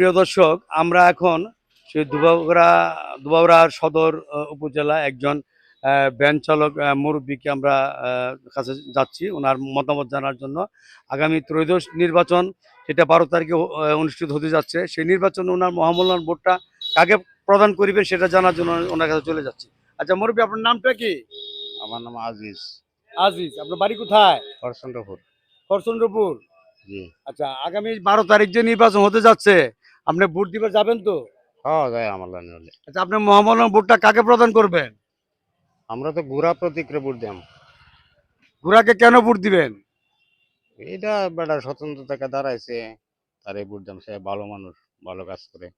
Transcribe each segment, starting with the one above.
প্রিয় দর্শক আমরা এখন সেই দুবাবরা দুবাগড়া সদর উপজেলা একজন ভ্যান চালক মুরব্বীকে আমরা কাছে যাচ্ছি। ওনার মতামত জানার জন্য আগামী ত্রয়োদশ নির্বাচন সেটা বারো তারিখে অনুষ্ঠিত হতে যাচ্ছে সেই নির্বাচনে ওনার মহামূল্যায়ন ভোটটা কাকে প্রদান করিবেন সেটা জানার জন্য ওনার কাছে চলে যাচ্ছি। আচ্ছা মুরব্বী আপনার নামটা কি? আমার নাম আজিজ। আজিজ আপনার বাড়ি কোথায়? হরচন্দ্রপুর। করচন্দ্রপুর জি। আচ্ছা আগামী বারো তারিখ যে নির্বাচন হতে যাচ্ছে আপনি ভোট দিবে যাবেন তো? হ্যাঁ যাই আমার লাইনে হলে। আচ্ছা আপনি মহামূল্যায়ন ভোটটা কাকে প্রদান করবেন? আমরা তো ঘোরা প্রতিক্রিয়া ভোট দিলাম ঘোড়াকে কেন ভোট দিবেন? এটা বেটা স্বতন্ত্র থেকে দাঁড়াইছে তারে ভোট দিলাম সে ভালো মানুষ ভালো কাজ করে।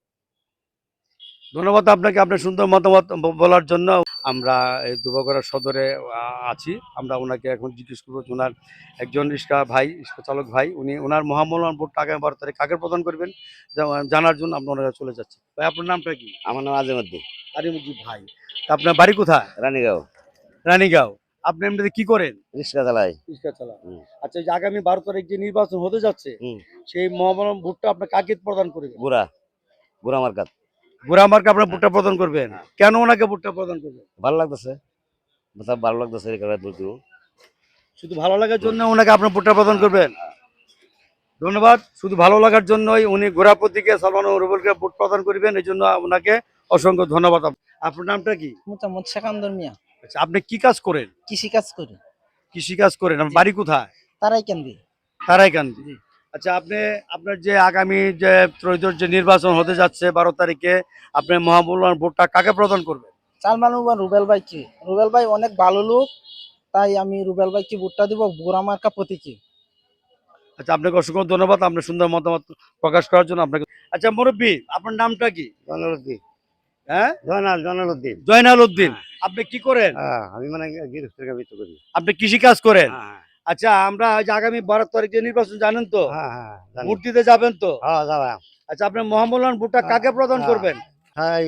ধন্যবাদ আপনাকে আপনার সুন্দর মতামত বলার জন্য। আমরা দুবাগড়া সদরে আছি। আমরা ওনাকে এখন জিজ্ঞেস করব ওনার একজন রিক্সা ভাই রিক্সা চালক ভাই উনি ওনার মহামূল্যায়ন ভোটটা আগামী বারো তারিখ কাকে প্রদান করবেন জানার জন্য আপনার ওনার চলে যাচ্ছে। ভাই আপনার নামটা কি? আমার নাম আজিমুদ্দিন। আরিমুদ্দিন ভাই। তা আপনার বাড়ি কোথায়? রানীগাঁও। রানীগাঁও। আপনি এমনিতে কি করেন? রিক্সা চালাই। রিক্সা চালান। হুম। আচ্ছা যে আগামী বারো তারিখ যে নির্বাচন হতে যাচ্ছে সেই মহামূল্যায়ন ভোটটা আপনার কাকে প্রদান করবেন? ঘোরা ঘোরা মার্কাত। বুড়া মার্কে আপনার ভোটটা প্রদান করবেন। হ্যাঁ। কেন ওনাকে ভোটটা প্রদান করবেন? ভালো লাগতেছে। ভালো লাগতেছে শুধু ভালো লাগার জন্য ওনাকে আপনার ভোটটা প্রদান করবেন? ধন্যবাদ। শুধু ভালো লাগার জন্যই উনি ঘোড়া প্রতীকে সালমান রুবলকে ভোট প্রদান করবেন এই জন্য ওনাকে অসংখ্য ধন্যবাদ। আপনার নামটা কি? মিয়া। আচ্ছা আপনি কি কাজ করেন? কৃষি কাজ করি। কৃষি কাজ করেন বাড়ি কোথায়? তারাই কেন্দ্রে তারাইকান্দি। আচ্ছা আপনি আপনার যে আগামী যে ত্রয়োদশ যে নির্বাচন হতে যাচ্ছে বারো তারিখে আপনি মহামূল্যায়ন ভোটটা কাকে প্রদান করবেন? সালমান উবার রুবেল ভাইকে রুবেল ভাই অনেক ভালো লোক তাই আমি রুবেল ভাইকে ভোটটা দিব? গোড়া মার্কা প্রতীকে। আচ্ছা আপনাকে অসংখ্য ধন্যবাদ আপনার সুন্দর মতামত প্রকাশ করার জন্য আপনাকে। আচ্ছা মুরব্বী আপনার নামটা কি? জয়নালুদ্দিন হ্যাঁ? জয়নাল জয়নালুদ্দিন জয়নাল উদ্দিন আপনি কি করেন? হ্যাঁ আমি মানে গৃহস্থের কাবিত করি। আপনি কৃষি কাজ করেন হ্যাঁ। আচ্ছা আমরা আগামী বারো তারিখে নির্বাচন জানেন তো হ্যাঁ হ্যাঁ। ভোট দিতে যাবেন তো হ্যাঁ আচ্ছা আপনি মহামূল্যায়ন ভোটটা কাকে প্রদান হ্যাঁ। করবেন হ্যাঁ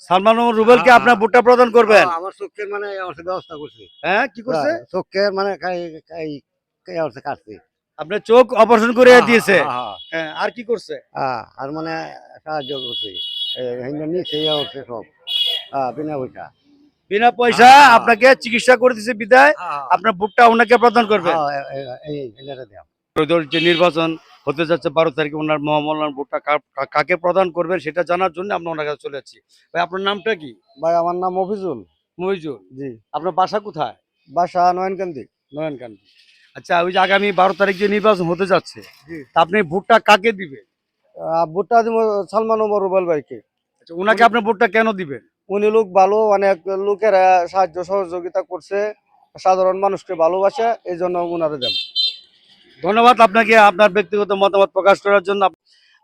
সালমান রুবেলকে হ্যাঁ। আপনার ভোটটা প্রদান করবেন হ্যাঁ, আমার চোখের মানে ব্যবস্থা করছি হ্যাঁ কি করছে হ্যাঁ, চোখের মানে কাটছি আপনার চোখ অপারেশন করে হ্যাঁ, দিয়েছে হ্যাঁ, হ্যাঁ, হ্যাঁ আর কি করছে হ্যাঁ, আর মানে সাহায্য করছি নিচে ইয়ে সব হ্যাঁ বিনা পয়সা বিনা পয়সা। আপনাকে চিকিৎসা করে দিয়েছে বিদায়। আপনার ভোটটা ওনাকে প্রদান। ত্রয়োদশ যে নির্বাচন হতে যাচ্ছে বারো তারিখে ওনার মহামূল্যায়ন ভোটটা কাকে প্রদান করবেন সেটা জানার জন্য আমরা ওনার কাছে চলে যাচ্ছি। ভাই আপনার নামটা কি? ভাই আমার নাম মফিজুল। মহিজুল জি। আপনার বাসা কোথায়? বাসা নয়নকান্দি। নয়নকান্দি। আচ্ছা ওই যে আগামী বারো তারিখ যে নির্বাচন হতে যাচ্ছে তা আপনি ভোটটা কাকে দিবেন? ভুট্টা দিব সালমান ওমর রুবেল ভাইকে। আচ্ছা ওনাকে আপনি ভোটটা কেন দিবেন? উনি লোক ভালো অনেক লোকের সাহায্য সহযোগিতা করছে সাধারণ মানুষকে ভালোবাসে এই জন্য ওনারা দেন ধন্যবাদ আপনাকে আপনার ব্যক্তিগত মতামত প্রকাশ করার জন্য।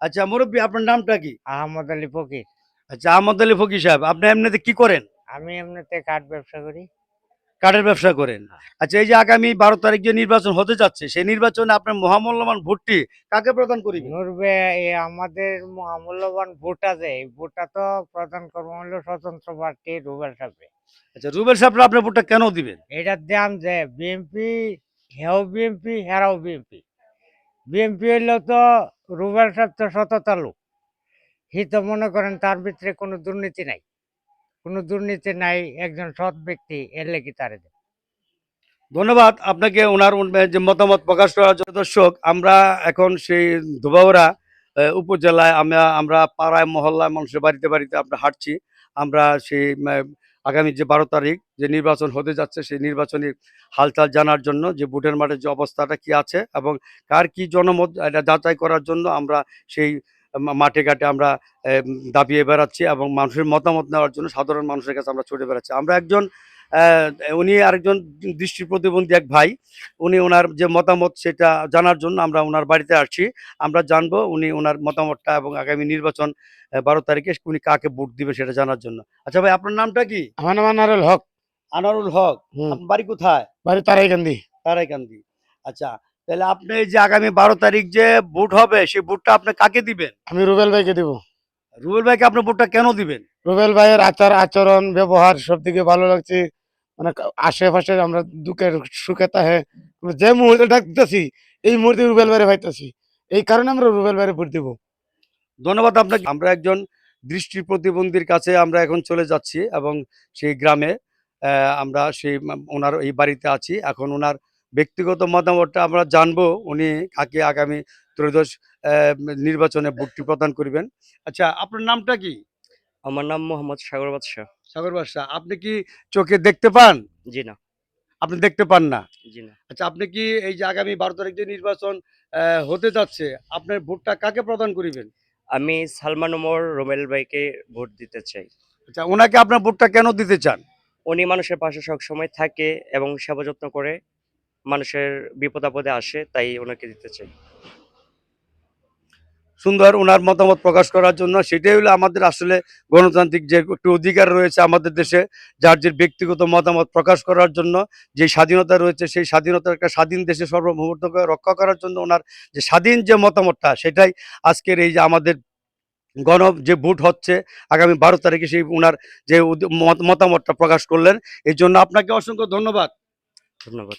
আচ্ছা মুরব্বী আপনার নামটা কি? আহমদ আলী ফকির। আচ্ছা আহমদ আলী ফকির সাহেব আপনি এমনিতে কি করেন? আমি এমনিতে কাঠ ব্যবসা করি। কাঠের ব্যবসা করেন। আচ্ছা এই যে আগামী বারো তারিখ যে নির্বাচন হতে যাচ্ছে সেই নির্বাচনে আপনার মহামূল্যবান ভোটটি কাকে প্রদান করিবেন নুরবে এ আমাদের মহামূল্যবান ভোট আছে এই ভোটটা তো প্রধান কর্ম হলো স্বতন্ত্র প্রার্থী রুবেল সাহেব আচ্ছা রুবেল সাহেব আপনার ভোটটা কেন দিবেন? এটা দাম যে বিএমপি হেও বিএমপি হেরাও বিএমপি বিএমপি হইল তো রুবেল সাহেব তো সততা লোক। হি তো মনে করেন তার ভিতরে কোনো দুর্নীতি নাই। কোনো দুর্নীতি নাই একজন সৎ ব্যক্তি এর লেগে তারে ধন্যবাদ আপনাকে ওনার যে মতামত প্রকাশ করার জন্য। দর্শক আমরা এখন সেই ধোবাউড়া আহ, উপজেলায় আমরা আমরা পাড়ায় মহল্লায় মানুষের বাড়িতে বাড়িতে আমরা হাঁটছি। আমরা সেই আগামী যে বারো তারিখ যে নির্বাচন হতে যাচ্ছে সেই নির্বাচনী হালচাল জানার জন্য যে ভোটের মাঠে যে অবস্থাটা কি আছে এবং কার কি জনমত এটা যাচাই করার জন্য আমরা সেই মাঠে ঘাটে আমরা দাবিয়ে বেড়াচ্ছি এবং মানুষের মতামত নেওয়ার জন্য সাধারণ মানুষের কাছে আমরা ছুটে বেড়াচ্ছি। আমরা একজন উনি আরেকজন দৃষ্টি প্রতিবন্ধী এক ভাই। উনি ওনার যে মতামত সেটা জানার জন্য আমরা ওনার বাড়িতে আসছি। আমরা জানব উনি ওনার মতামতটা এবং আগামী নির্বাচন বারো তারিখে উনি কাকে ভোট দিবে সেটা জানার জন্য। আচ্ছা ভাই আপনার নামটা কি? আমার নাম আনারুল হক। আনারুল হক। বাড়ি কোথায়? বাড়ি তারাইকান্দি। তারাইকান্দি। আচ্ছা তাহলে আপনি যে আগামী বারো তারিখ যে ভোট হবে সেই ভোটটা আপনি কাকে দিবেন? আমি রুবেল ভাইকে দিব। রুবেল ভাইকে আপনি ভোটটা কেন দিবেন? রুবেল ভাইয়ের আচার আচরণ ব্যবহার সব দিকে ভালো লাগছে। মানে আশেপাশে আমরা দুঃখের সুখে তাহে আমরা যে মুহূর্তে ডাকতেছি এই মুহূর্তে রুবেল ভাইরে ভাইতেছি এই কারণে আমরা রুবেল ভাইয়ের ভোট দিব। ধন্যবাদ আপনাকে। আমরা একজন দৃষ্টি প্রতিবন্ধীর কাছে আমরা এখন চলে যাচ্ছি এবং সেই গ্রামে আমরা সেই ওনার এই বাড়িতে আছি। এখন ওনার ব্যক্তিগত মতামতটা আমরা জানব উনি কাকে আগামী ত্রয়োদশ নির্বাচনে ভোটটি প্রদান করবেন। আচ্ছা আপনার নামটা কি? আমার নাম মোহাম্মদ সাগর বাদশাহ। সাগর বাদশাহ আপনি কি চোখে দেখতে পান? জি না। আপনি দেখতে পান না? জি না। আচ্ছা আপনি কি এই যে আগামী বারো তারিখ যে নির্বাচন হতে যাচ্ছে আপনার ভোটটা কাকে প্রদান করিবেন? আমি সালমান ওমর রোমেল ভাইকে ভোট দিতে চাই। আচ্ছা ওনাকে আপনার ভোটটা কেন দিতে চান? উনি মানুষের পাশে সবসময় থাকে এবং সেবা যত্ন করে মানুষের বিপদ আপদে আসে তাই ওনাকে দিতে চাই। সুন্দর ওনার মতামত প্রকাশ করার জন্য সেটাই হলো আমাদের আসলে গণতান্ত্রিক যে একটু অধিকার রয়েছে আমাদের দেশে যার যে ব্যক্তিগত মতামত প্রকাশ করার জন্য যে স্বাধীনতা রয়েছে সেই স্বাধীনতা একটা স্বাধীন দেশে সর্বমুহূর্তকে রক্ষা করার জন্য ওনার যে স্বাধীন যে মতামতটা সেটাই আজকের এই যে আমাদের গণ যে ভোট হচ্ছে আগামী বারো তারিখে সেই ওনার যে মতামতটা প্রকাশ করলেন এই জন্য আপনাকে অসংখ্য ধন্যবাদ। ধন্যবাদ।